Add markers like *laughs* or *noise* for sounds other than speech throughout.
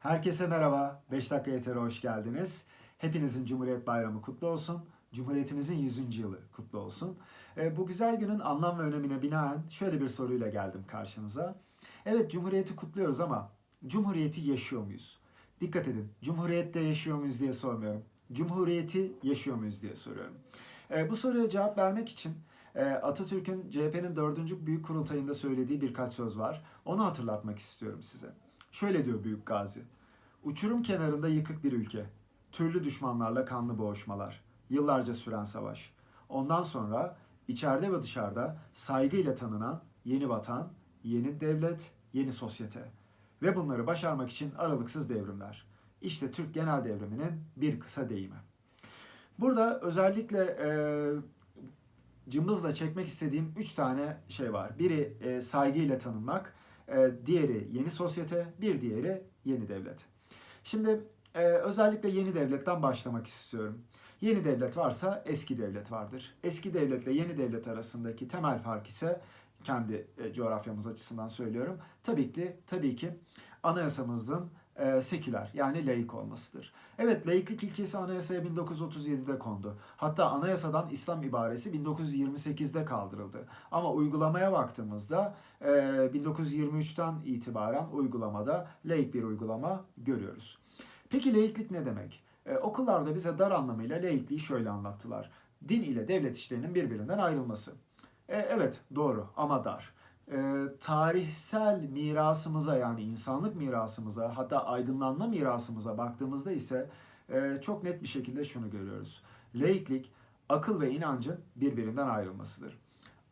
Herkese merhaba. 5 dakika yetere hoş geldiniz. Hepinizin Cumhuriyet Bayramı kutlu olsun. Cumhuriyetimizin 100. yılı kutlu olsun. E, Bu güzel günün anlam ve önemine binaen şöyle bir soruyla geldim karşınıza. Evet Cumhuriyeti kutluyoruz ama Cumhuriyeti yaşıyor muyuz? Dikkat edin. Cumhuriyette yaşıyor muyuz diye sormuyorum. Cumhuriyeti yaşıyor muyuz diye soruyorum. E, Bu soruya cevap vermek için e, Atatürk'ün CHP'nin 4. Büyük Kurultayı'nda söylediği birkaç söz var. Onu hatırlatmak istiyorum size. Şöyle diyor Büyük Gazi. Uçurum kenarında yıkık bir ülke. Türlü düşmanlarla kanlı boğuşmalar. Yıllarca süren savaş. Ondan sonra içeride ve dışarıda saygıyla tanınan yeni vatan, yeni devlet, yeni sosyete. Ve bunları başarmak için aralıksız devrimler. İşte Türk genel devriminin bir kısa deyimi. Burada özellikle e, cımbızla çekmek istediğim üç tane şey var. Biri e, saygıyla tanınmak, e, diğeri yeni sosyete, bir diğeri yeni devlet. Şimdi e, özellikle yeni devletten başlamak istiyorum. Yeni devlet varsa eski devlet vardır. Eski devletle yeni devlet arasındaki temel fark ise kendi e, coğrafyamız açısından söylüyorum. Tabii ki tabii ki anayasamızın e, seküler yani laik olmasıdır. Evet laiklik ilkesi anayasaya 1937'de kondu. Hatta anayasadan İslam ibaresi 1928'de kaldırıldı. Ama uygulamaya baktığımızda e, 1923'ten itibaren uygulamada laik bir uygulama görüyoruz. Peki laiklik ne demek? E, okullarda bize dar anlamıyla laikliği şöyle anlattılar. Din ile devlet işlerinin birbirinden ayrılması. E, evet doğru ama dar. E, tarihsel mirasımıza yani insanlık mirasımıza hatta aydınlanma mirasımıza baktığımızda ise e, çok net bir şekilde şunu görüyoruz. Laiklik akıl ve inancın birbirinden ayrılmasıdır.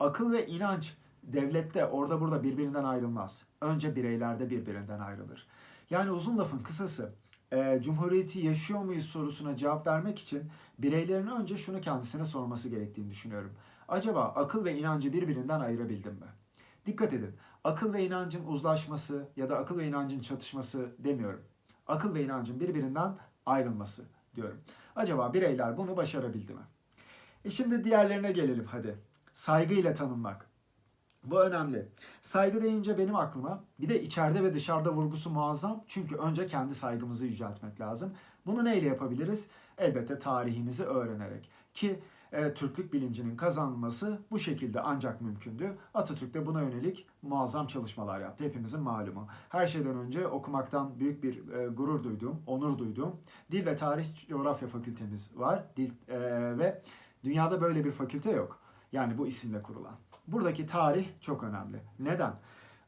Akıl ve inanç devlette orada burada birbirinden ayrılmaz. Önce bireylerde birbirinden ayrılır. Yani uzun lafın kısası e, Cumhuriyeti yaşıyor muyuz sorusuna cevap vermek için bireylerin önce şunu kendisine sorması gerektiğini düşünüyorum. Acaba akıl ve inancı birbirinden ayırabildim mi? Dikkat edin. Akıl ve inancın uzlaşması ya da akıl ve inancın çatışması demiyorum. Akıl ve inancın birbirinden ayrılması diyorum. Acaba bireyler bunu başarabildi mi? E şimdi diğerlerine gelelim hadi. Saygıyla tanınmak. Bu önemli. Saygı deyince benim aklıma bir de içeride ve dışarıda vurgusu muazzam. Çünkü önce kendi saygımızı yüceltmek lazım. Bunu neyle yapabiliriz? Elbette tarihimizi öğrenerek. Ki e, Türklük bilincinin kazanılması bu şekilde ancak mümkündü. Atatürk de buna yönelik muazzam çalışmalar yaptı. Hepimizin malumu. Her şeyden önce okumaktan büyük bir e, gurur duyduğum, onur duyduğum Dil ve Tarih Coğrafya Fakültemiz var. Dil e, ve dünyada böyle bir fakülte yok. Yani bu isimle kurulan. Buradaki tarih çok önemli. Neden?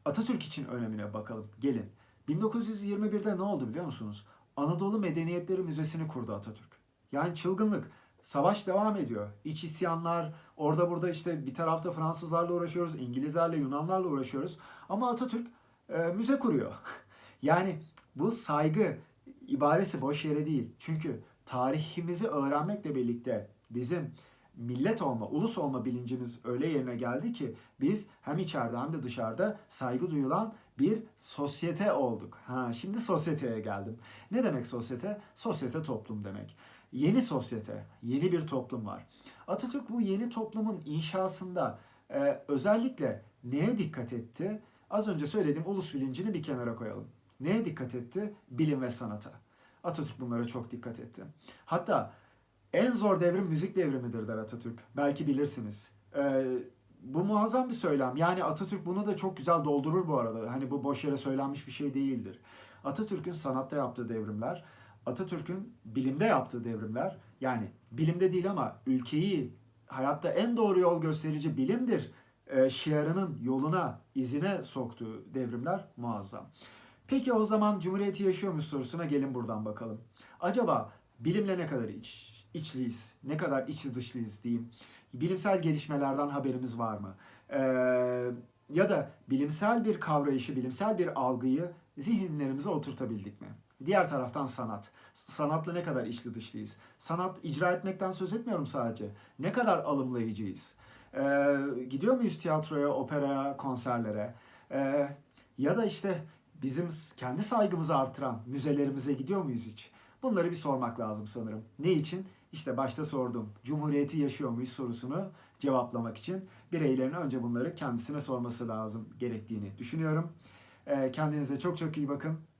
Atatürk için önemine bakalım. Gelin. 1921'de ne oldu biliyor musunuz? Anadolu Medeniyetleri Müzesi'ni kurdu Atatürk. Yani çılgınlık. Savaş devam ediyor. İç isyanlar, orada burada işte bir tarafta Fransızlarla uğraşıyoruz, İngilizlerle, Yunanlarla uğraşıyoruz. Ama Atatürk e, müze kuruyor. *laughs* yani bu saygı ibaresi boş yere değil. Çünkü tarihimizi öğrenmekle birlikte bizim millet olma, ulus olma bilincimiz öyle yerine geldi ki biz hem içeride hem de dışarıda saygı duyulan bir sosyete olduk. Ha, şimdi sosyeteye geldim. Ne demek sosyete? Sosyete toplum demek. Yeni sosyete, yeni bir toplum var. Atatürk bu yeni toplumun inşasında e, özellikle neye dikkat etti? Az önce söylediğim ulus bilincini bir kenara koyalım. Neye dikkat etti? Bilim ve sanata. Atatürk bunlara çok dikkat etti. Hatta en zor devrim müzik devrimidir der Atatürk. Belki bilirsiniz. Ee, bu muazzam bir söylem. Yani Atatürk bunu da çok güzel doldurur bu arada. Hani bu boş yere söylenmiş bir şey değildir. Atatürk'ün sanatta yaptığı devrimler, Atatürk'ün bilimde yaptığı devrimler, yani bilimde değil ama ülkeyi hayatta en doğru yol gösterici bilimdir e, şiarının yoluna, izine soktuğu devrimler muazzam. Peki o zaman Cumhuriyeti yaşıyor mu sorusuna gelin buradan bakalım. Acaba bilimle ne kadar iç, içliyiz, ne kadar içli dışlıyız diyeyim. Bilimsel gelişmelerden haberimiz var mı? Ee, ya da bilimsel bir kavrayışı, bilimsel bir algıyı zihinlerimize oturtabildik mi? Diğer taraftan sanat. Sanatla ne kadar içli dışlıyız? Sanat icra etmekten söz etmiyorum sadece. Ne kadar alımlayıcıyız? Ee, gidiyor muyuz tiyatroya, operaya, konserlere? Ee, ya da işte bizim kendi saygımızı artıran müzelerimize gidiyor muyuz hiç? Bunları bir sormak lazım sanırım. Ne için? İşte başta sordum. Cumhuriyeti yaşıyor muyuz sorusunu cevaplamak için bireylerin önce bunları kendisine sorması lazım gerektiğini düşünüyorum. Ee, Kendinize çok çok iyi bakın.